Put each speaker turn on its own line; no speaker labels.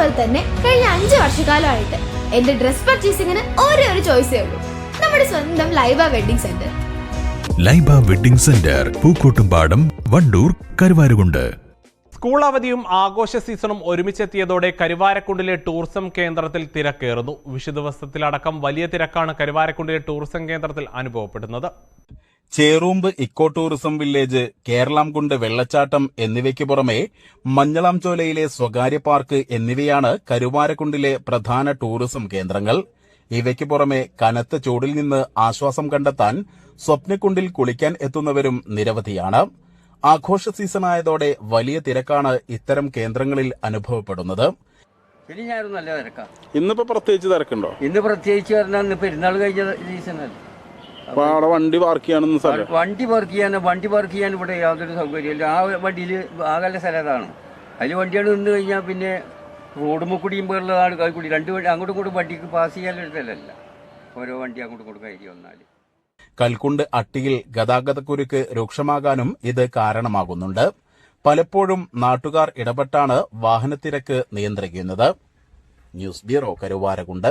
അതുപോലെ തന്നെ കഴിഞ്ഞ അഞ്ച് വർഷക്കാലമായിട്ട് എന്റെ ഡ്രസ് പർച്ചേസിംഗിന് ഒരേ ഒരു ചോയ്സേ ഉള്ളൂ. നമ്മുടെ സ്വന്തം Laiba wedding centre.
Laiba wedding centre Pookkottumpadam Wandoor Karuvarakundu.
School അവധിയും ആഘോഷ സീസണും ഒരുമിച്ചെത്തിയതോടെ കരുവാരക്കുണ്ടിലെ ടൂറിസം കേന്ദ്രത്തിൽ തിരക്കേറുന്നു. വിഷുദിവസത്തിലടക്കം വലിയ തിരക്കാണ് കരുവാരക്കുണ്ടിലെ ടൂറിസം കേന്ദ്രത്തിൽ അനുഭവപ്പെടുന്നത്.
Cherumbu eco tourism village Keralamkundu വെള്ളച്ചാട്ടം എന്നിവയ്ക്ക് പുറമെ മഞ്ഞളാംചോലയിലെ സ്വകാര്യ പാർക്ക് എന്നിവയാണ് കരുവാരക്കുണ്ടിലെ പ്രധാന ടൂറിസം കേന്ദ്രങ്ങൾ. ഇവയ്ക്ക് പുറമെ കനത്ത ചൂടിൽ നിന്ന് ആശ്വാസം കണ്ടെത്താൻ സ്വപ്നക്കുണ്ടിൽ കുളിക്കാൻ എത്തുന്നവരും നിരവധിയാണ്. ആഘോഷ സീസണായതോടെ വലിയ തിരക്കാണ് ഇത്തരം കേന്ദ്രങ്ങളിൽ അനുഭവപ്പെടുന്നത്.
നല്ല
ഇന്നിപ്പോ പ്രത്യേകിച്ച് തിരക്കുണ്ടോ?
ഇന്ന് പ്രത്യേകിച്ച് പറഞ്ഞാൽ പെരുന്നാൾ കഴിഞ്ഞ സീസണല്ല
അപ്പൊ അവിടെ വണ്ടി പാർക്ക് ചെയ്യാനൊന്നും സ്ഥലം
വണ്ടി പാർക്ക് ചെയ്യാൻ വണ്ടി പാർക്ക് ചെയ്യാൻ ഇവിടെ യാതൊരു സൗകര്യമില്ല ആ വണ്ടിയിൽ ആകല്ല സ്ഥലത്താണ് അതിൽ വണ്ടിയാണ് നിന്ന് കഴിഞ്ഞാൽ പിന്നെ റോഡ് മുക്കുടിയും പോലുള്ള ആൾ കൂടി രണ്ട് വണ്ടി അങ്ങോട്ടും ഇങ്ങോട്ടും വണ്ടിക്ക് പാസ് ചെയ്യാനുള്ള സ്ഥലമല്ല. ഓരോ വണ്ടി അങ്ങോട്ടും ഇങ്ങോട്ടും കയറി വന്നാൽ
കൽക്കുണ്ട് അട്ടിയിൽ ഗതാഗതക്കുരുക്ക് രൂക്ഷമാകാനും ഇത് കാരണമാകുന്നുണ്ട്. പലപ്പോഴും നാട്ടുകാർ ഇടപെട്ടാണ് വാഹനത്തിരക്ക് നിയന്ത്രിക്കുന്നത്. News bureau Karuvarakundu.